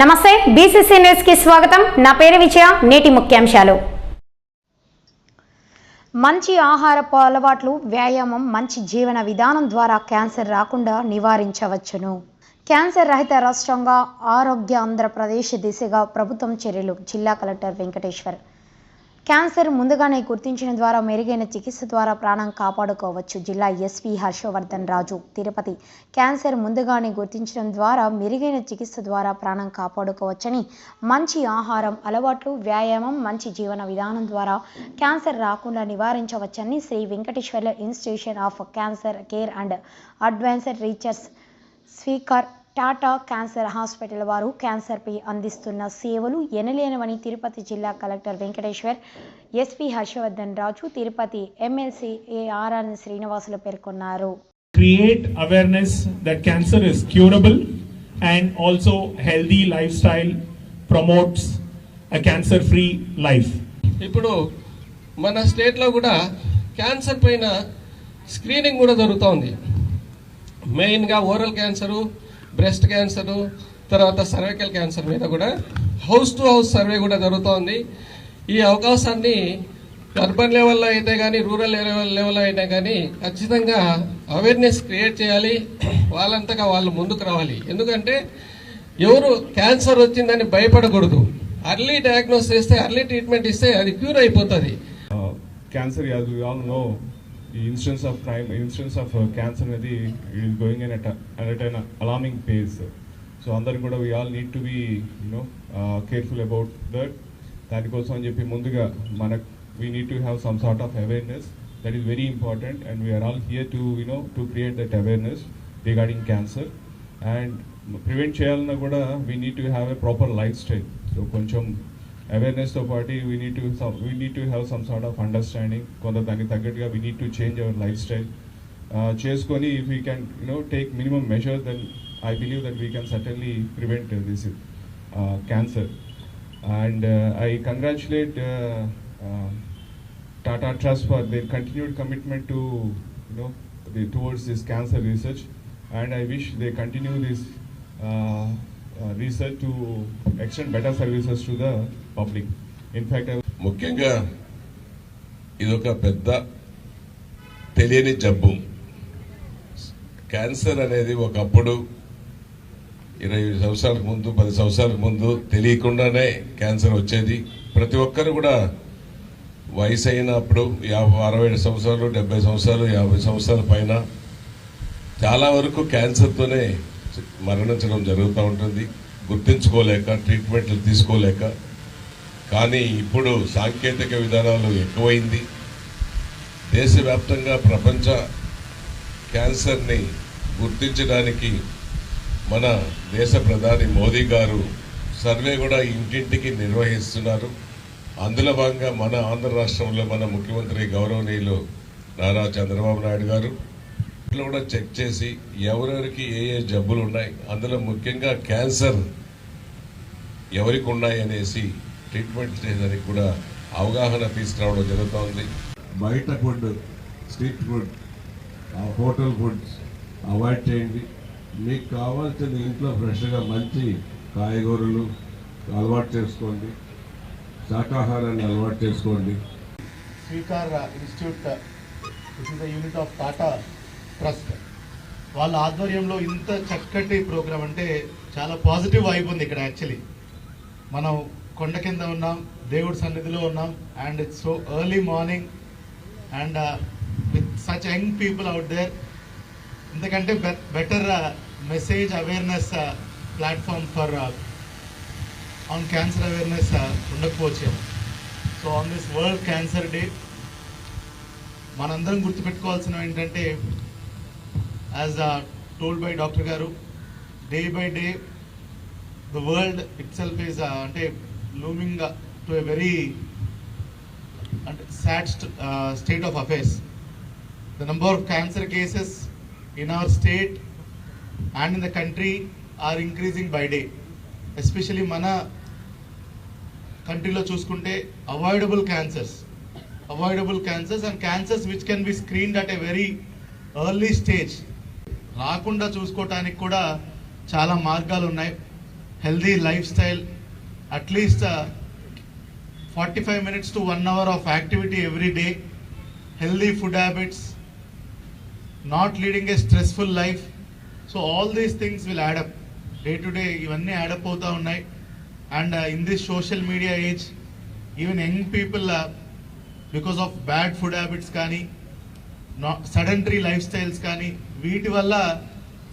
నమస్తే బీసీసీ న్యూస్కి స్వాగతం. నా పేరు విజయ నేటి ముఖ్యాంశాలు. మంచి ఆహారపు అలవాట్లు వ్యాయామం మంచి జీవన విధానం ద్వారా క్యాన్సర్ రాకుండా నివారించవచ్చును. క్యాన్సర్ రహిత రాష్ట్రంగా ఆరోగ్య ఆంధ్రప్రదేశ్ దిశగా ప్రభుత్వం చర్యలు జిల్లా కలెక్టర్ వెంకటేశ్వర్. క్యాన్సర్ ముందుగానే గుర్తించిన ద్వారా మెరుగైన చికిత్స ద్వారా ప్రాణం కాపాడుకోవచ్చు. జిల్లా ఎస్పీ హర్షవర్ధన్ రాజు తిరుపతి. క్యాన్సర్ ముందుగానే గుర్తించడం ద్వారా మెరుగైన చికిత్స ద్వారా ప్రాణం కాపాడుకోవచ్చని మంచి ఆహారం అలవాట్లు వ్యాయామం మంచి జీవన విధానం ద్వారా క్యాన్సర్ రాకుండా నివారించవచ్చని శ్రీ వెంకటేశ్వర్ల institution of cancer care and advanced research speaker Tata cancer hospital వారు క్యాన్సర్పై అందిస్తున్న సేవలు ఎనలేనవని తిరుపతి జిల్లా collector Venkateshwar SP Harshavardhan Raju Tirupati MLC A R N Srinivasulu పేర్కొన్నారు. Create awareness that cancer is curable and also healthy lifestyle promotes a cancer free life. ఇప్పుడు మన స్టేట్లో కూడా క్యాన్సర్ పైన స్క్రీనింగ్ కూడా జరుగుతోంది మెయిన్గా ఓరల్ క్యాన్సరు బ్రెస్ట్ క్యాన్సర్ తర్వాత సర్వైకల్ క్యాన్సర్ మీద కూడా హౌస్ టు హౌస్ సర్వే కూడా జరుగుతోంది. ఈ అవకాశాన్ని అర్బన్ లెవెల్లో అయితే కానీ రూరల్ లెవెల్లో అయితే కానీ ఖచ్చితంగా అవేర్నెస్ క్రియేట్ చేయాలి. వాళ్ళంతగా వాళ్ళు ముందుకు రావాలి. ఎందుకంటే ఎవరు క్యాన్సర్ వచ్చిందని భయపడకూడదు. అర్లీ డయాగ్నోస్ చేస్తే అర్లీ ట్రీట్మెంట్ ఇస్తే అది క్యూర్ అయిపోతుంది. Cancer as you all know incidence of crime incidence of cancer అనేది is going on at at an alarming pace so అందరికీ కూడా we all need to be you know careful about that దానికోసం అని చెప్పి ముందుగా మన we need to have some sort of awareness that is very important and we are all here to you know to create that awareness regarding cancer and prevent చేయాలన్నా కూడా we need to have a proper life style so కొంచెం అవేర్నెస్తో పాటు we need to we need to have some sort of understanding కొంత దానికి తగ్గట్టుగా we need to change our life style చేసుకొని if we can you know take minimum measures then I believe that we can certainly prevent this cancer and I congratulate Tata Trust for their continued commitment to, you know, the, towards this cancer research, and I wish they continue this uh, uh, Uh, research to extend better services to the public. In fact, ముఖ్యంగా ఇదొక పెద్ద తెలియని జబ్బు cancer అనేది ఒకప్పుడు ఇరవై సంవత్సరాలకు ముందు పది సంవత్సరాలకు ముందు తెలియకుండానే క్యాన్సర్ వచ్చేది ప్రతి ఒక్కరు కూడా వయసు అయినప్పుడు యాభై అరవై సంవత్సరాలు డెబ్బై సంవత్సరాలు యాభై సంవత్సరాల పైన చాలా వరకు క్యాన్సర్తోనే మరణించడం జరుగుతూ ఉంటుంది. గుర్తించుకోలేక ట్రీట్మెంట్లు తీసుకోలేక. కానీ ఇప్పుడు సాంకేతిక విధానాలు ఎక్కువైంది. దేశవ్యాప్తంగా ప్రపంచ క్యాన్సర్ని గుర్తించడానికి మన దేశ ప్రధాని మోదీ గారు సర్వే కూడా ఇంటింటికి నిర్వహిస్తున్నారు. అందులో భాగంగా మన ఆంధ్ర రాష్ట్రంలో మన ముఖ్యమంత్రి గౌరవనీయులు నారా చంద్రబాబు నాయుడు గారు ఇట్లా కూడా చెక్ చేసి ఎవరెవరికి ఏ ఏ జబ్బులు ఉన్నాయి అందులో ముఖ్యంగా క్యాన్సర్ ఎవరికి ఉన్నాయి అనేసి ట్రీట్మెంట్ చేయడానికి కూడా అవగాహన తీసుకురావడం జరుగుతోంది. బయట ఫుడ్ స్ట్రీట్ ఫుడ్ ఆ హోటల్ ఫుడ్స్ అవాయిడ్ చేయండి. మీకు కావాల్సిన ఇంట్లో ఫ్రెష్గా మంచి కాయగూరలు అలవాటు చేసుకోండి. శాకాహారాన్ని అలవాటు చేసుకోండి. SVICCAR institute is the unit of Tata Trust వాళ్ళ ఆధ్వర్యంలో ఇంత చక్కటి ప్రోగ్రాం అంటే చాలా పాజిటివ్ వైబ్ ఉంది ఇక్కడ యాక్చువల్లీ మనం కొండ కింద ఉన్నాం దేవుడి సన్నిధిలో ఉన్నాం and it's so early morning and with such young people out there ఎందుకంటే better message awareness platform for on cancer awareness ఉండకపోవచ్చు. So on this world cancer day మనందరం గుర్తుపెట్టుకోవాల్సిన ఏంటంటే యాజ్ టోల్డ్ బై డాక్టర్ గారు day by day the world itself is అంటే looming to a very అంటే sad state of affairs the number of cancer cases in our state and in the country are increasing by day especially మన కంట్రీలో చూసుకుంటే avoidable cancers avoidable cancers and cancers which can be screened at a very early stage రాకుండా చూసుకోవటానికి కూడా చాలా మార్గాలు ఉన్నాయి. Healthy life style at least forty five minutes to one hour of activity every day healthy food habits not leading a stressful life so all these things will add up day to day ఇవన్నీ add up అవుతూ ఉన్నాయి. And in this social media age even young people because of bad food habits కానీ sedentary life styles కానీ వీటి వల్ల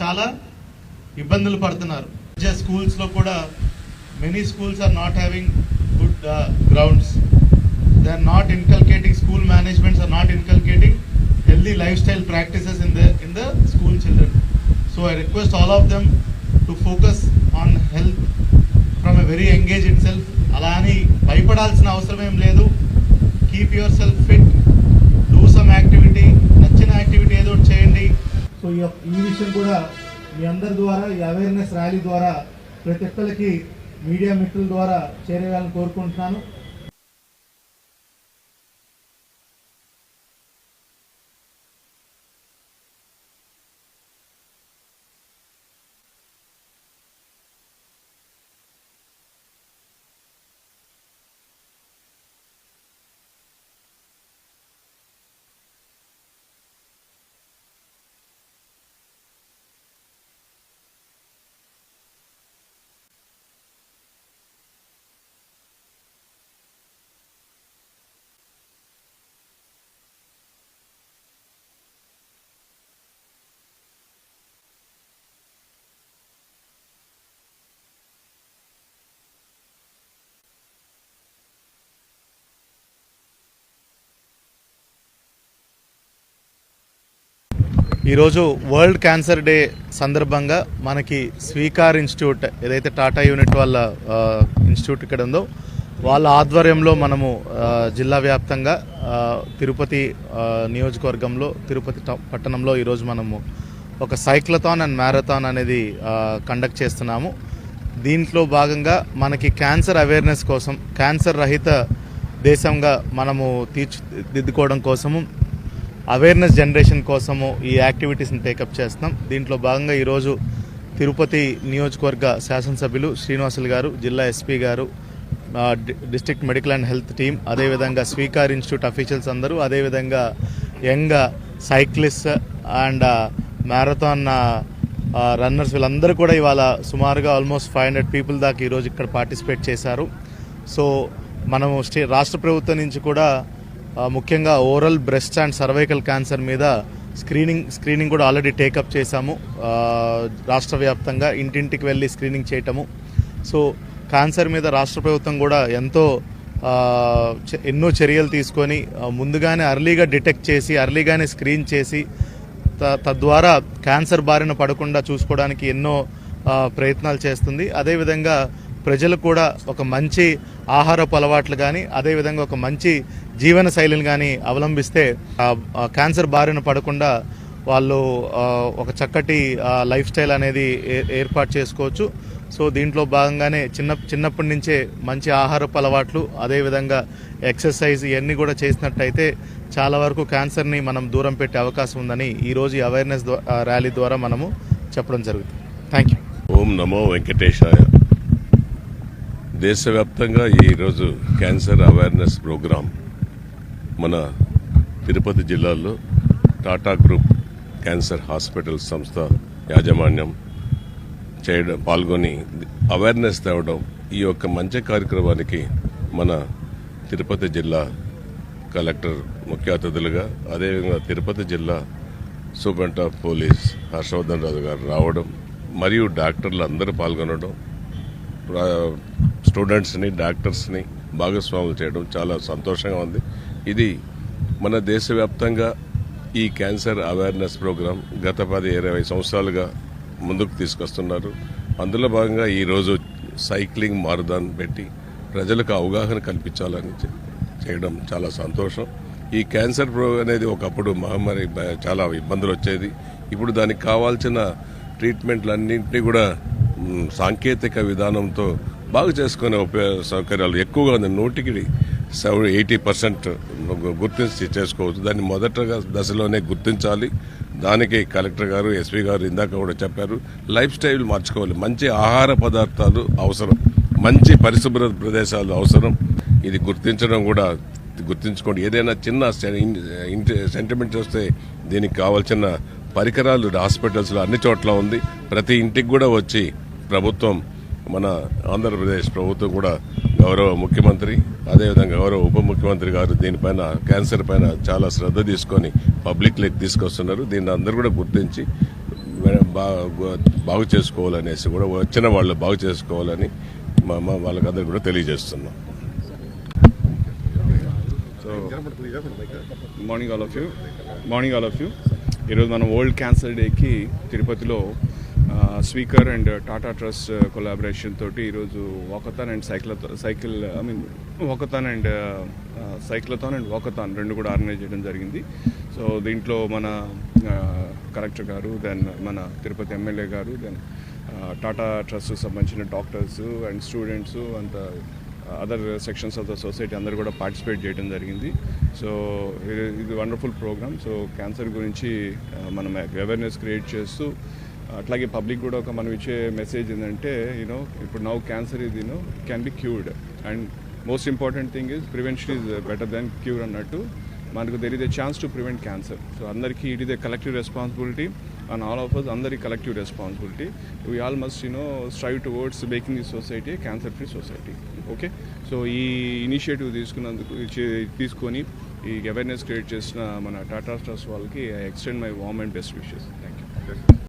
చాలా ఇబ్బందులు పడుతున్నారు. స్కూల్స్లో కూడా many schools are not having good grounds they are not inculcating school managements are not inculcating healthy life style practices in the in the school children so I request all of them to focus on health from a very engage itself అలా అని భయపడాల్సిన అవసరం ఏం లేదు. Keep your self fit do some activity activity ఏదో చేయండి. So ఈ ఈ విషయం కూడా మీ అందరి ద్వారా ఈ అవేర్నెస్ ర్యాలీ ద్వారా ప్రతి ఒక్కరికి మీడియా మిత్రుల ద్వారా చేరేయాలని కోరుకుంటున్నాను. ఈరోజు వరల్డ్ క్యాన్సర్ డే సందర్భంగా మనకి స్వీకార్ ఇన్స్టిట్యూట్ ఏదైతే టాటా యూనిట్ వాళ్ళ ఇన్స్టిట్యూట్ ఇక్కడ ఉందో వాళ్ళ ఆధ్వర్యంలో మనము జిల్లా వ్యాప్తంగా తిరుపతి నియోజకవర్గంలో తిరుపతి పట్టణంలో ఈరోజు మనము ఒక సైక్లథాన్ అండ్ మ్యారథాన్ అనేది కండక్ట్ చేస్తున్నాము. దీంట్లో భాగంగా మనకి క్యాన్సర్ అవేర్నెస్ కోసం క్యాన్సర్ రహిత దేశంగా మనము తీర్చిదిద్దుకోవడం కోసము అవేర్నెస్ జనరేషన్ కోసము ఈ యాక్టివిటీస్ని టేకప్ చేస్తున్నాం. దీంట్లో భాగంగా ఈరోజు తిరుపతి నియోజకవర్గ శాసనసభ్యులు శ్రీనివాసులు గారు జిల్లా ఎస్పీ గారు district medical and health team అదేవిధంగా స్వీకార్ ఇన్స్టిట్యూట్ అఫీషియల్స్ అందరూ అదేవిధంగా young cyclist and marathon runners వీళ్ళందరూ కూడా ఇవాళ సుమారుగా ఆల్మోస్ట్ ఫైవ్ హండ్రెడ్ పీపుల్ దాకా ఈరోజు ఇక్కడ పార్టిసిపేట్ చేశారు. సో మనము స్టే రాష్ట్ర ప్రభుత్వం నుంచి కూడా ముఖ్యంగా oral breast and cervical cancer మీద స్క్రీనింగ్ స్క్రీనింగ్ కూడా ఆల్రెడీ టేకప్ చేశాము. రాష్ట్ర వ్యాప్తంగా ఇంటింటికి వెళ్ళి స్క్రీనింగ్ చేయటము. సో క్యాన్సర్ మీద రాష్ట్ర ప్రభుత్వం కూడా ఎంతో ఎన్నో చర్యలు తీసుకొని ముందుగానే అర్లీగా డిటెక్ట్ చేసి అర్లీగానే స్క్రీన్ చేసి త- తద్వారా క్యాన్సర్ బారిన పడకుండా చూసుకోవడానికి ఎన్నో ప్రయత్నాలు చేస్తుంది. అదేవిధంగా ప్రజలు కూడా ఒక మంచి ఆహారపు అలవాట్లు కానీ అదేవిధంగా ఒక మంచి జీవన శైలిని కానీ అవలంబిస్తే క్యాన్సర్ బారిన పడకుండా వాళ్ళు ఒక చక్కటి లైఫ్ స్టైల్ అనేది ఏర్పాటు చేసుకోవచ్చు. సో దీంట్లో భాగంగానే చిన్న చిన్నప్పటి నుంచే మంచి ఆహారపు అలవాట్లు అదేవిధంగా ఎక్సర్సైజ్ ఇవన్నీ కూడా చేసినట్టయితే చాలా వరకు క్యాన్సర్ని మనం దూరం పెట్టే అవకాశం ఉందని ఈరోజు అవేర్నెస్ ర్యాలీ ద్వారా మనము చెప్పడం జరుగుతుంది. థ్యాంక్ యూ ఓం నమో వెంకటేశాయ. దేశవ్యాప్తంగా ఈరోజు క్యాన్సర్ అవేర్నెస్ ప్రోగ్రాం మన తిరుపతి జిల్లాలో టాటా గ్రూప్ క్యాన్సర్ హాస్పిటల్ సంస్థ యాజమాన్యం చేయడం పాల్గొని అవేర్నెస్ తేవడం ఈ యొక్క మంచి కార్యక్రమానికి మన తిరుపతి జిల్లా కలెక్టర్ ముఖ్య అతిథులుగా అదేవిధంగా తిరుపతి జిల్లా superintendent of police Harshavardhan Raju గారు రావడం మరియు డాక్టర్లు అందరూ పాల్గొనడం స్టూడెంట్స్ని డాక్టర్స్ని భాగస్వాములు చేయడం చాలా సంతోషంగా ఉంది. ఇది మన దేశవ్యాప్తంగా ఈ క్యాన్సర్ అవేర్నెస్ ప్రోగ్రాం గత పది ఇరవై సంవత్సరాలుగా ముందుకు తీసుకొస్తున్నారు. అందులో భాగంగా ఈరోజు సైక్లింగ్ మారుదాన్ పెట్టి ప్రజలకు అవగాహన కల్పించాలని చేయడం చాలా సంతోషం. ఈ క్యాన్సర్ ప్రో అనేది ఒకప్పుడు మహమ్మారి చాలా ఇబ్బందులు వచ్చేది. ఇప్పుడు దానికి కావాల్సిన ట్రీట్మెంట్లన్నింటినీ కూడా సాంకేతిక విధానంతో బాగు చేసుకునే ఉపయోగ సౌకర్యాలు ఎక్కువగా ఉంది నూటికి సెవెన్ ఎయిటీ పర్సెంట్ గుర్తించి చేసుకోవచ్చు. దాన్ని మొదటగా దశలోనే గుర్తించాలి. దానికి కలెక్టర్ గారు ఎస్పీ గారు ఇందాక కూడా చెప్పారు. లైఫ్ స్టైల్ మార్చుకోవాలి. మంచి ఆహార పదార్థాలు అవసరం. మంచి పరిశుభ్ర ప్రదేశాలు అవసరం. ఇది గుర్తించడం కూడా గుర్తించుకోండి. ఏదైనా చిన్న సెంటిమెంట్స్ వస్తే దీనికి కావాల్సిన పరికరాలు హాస్పిటల్స్లో అన్ని చోట్ల ఉంది. ప్రతి ఇంటికి కూడా వచ్చి ప్రభుత్వం మన ఆంధ్రప్రదేశ్ ప్రభుత్వం కూడా గౌరవ ముఖ్యమంత్రి అదేవిధంగా గౌరవ ఉప ముఖ్యమంత్రి గారు దీనిపైన క్యాన్సర్ పైన చాలా శ్రద్ధ తీసుకొని పబ్లిక్ లెక్ తీసుకొస్తున్నారు. దీన్ని అందరూ కూడా గుర్తించి బా- బాగు చేసుకోవాలనేసి కూడా వచ్చిన వాళ్ళు బాగు చేసుకోవాలని మా మా వాళ్ళకందరూ కూడా తెలియజేస్తున్నాం. So morning all of you morning all of you ఈరోజు మనం వరల్డ్ క్యాన్సర్ డేకి తిరుపతిలో speaker and Tata trust collaboration తోటి ఈరోజు walkathon and సైక్లతో cycle I mean walkathon and cyclothon and walkathon రెండు కూడా ఆర్గనైజ్ చేయడం జరిగింది. సో దీంట్లో మన కలెక్టర్ గారు దెన్ మన తిరుపతి ఎమ్మెల్యే గారు దెన్ టాటా ట్రస్ట్ సంబంధించిన డాక్టర్స్ అండ్ స్టూడెంట్స్ అంత other sections of the society అందరూ కూడా పార్టిసిపేట్ చేయడం జరిగింది. సో ఇది- ఇది వండర్ఫుల్ ప్రోగ్రామ్. సో క్యాన్సర్ గురించి మనం అవేర్నెస్ క్రియేట్ చేస్తూ అట్లాగే పబ్లిక్ కూడా ఒక మనం ఇచ్చే మెసేజ్ ఏంటంటే యూనో ఇప్పుడు నౌ క్యాన్సర్ ఇది you know can be cured and most important thing is prevention is better than cure అన్నట్టు మనకు there is a chance to prevent cancer so అందరికీ it is a collective responsibility and all of us అందరి collective responsibility we all must you know strive towards making the society cancer free society okay so ఈ initiative తీసుకున్నందుకు తీసుకొని ఈ awareness create చేసిన మన Tata stars వాళ్ళకి I extend my warm and best wishes thank you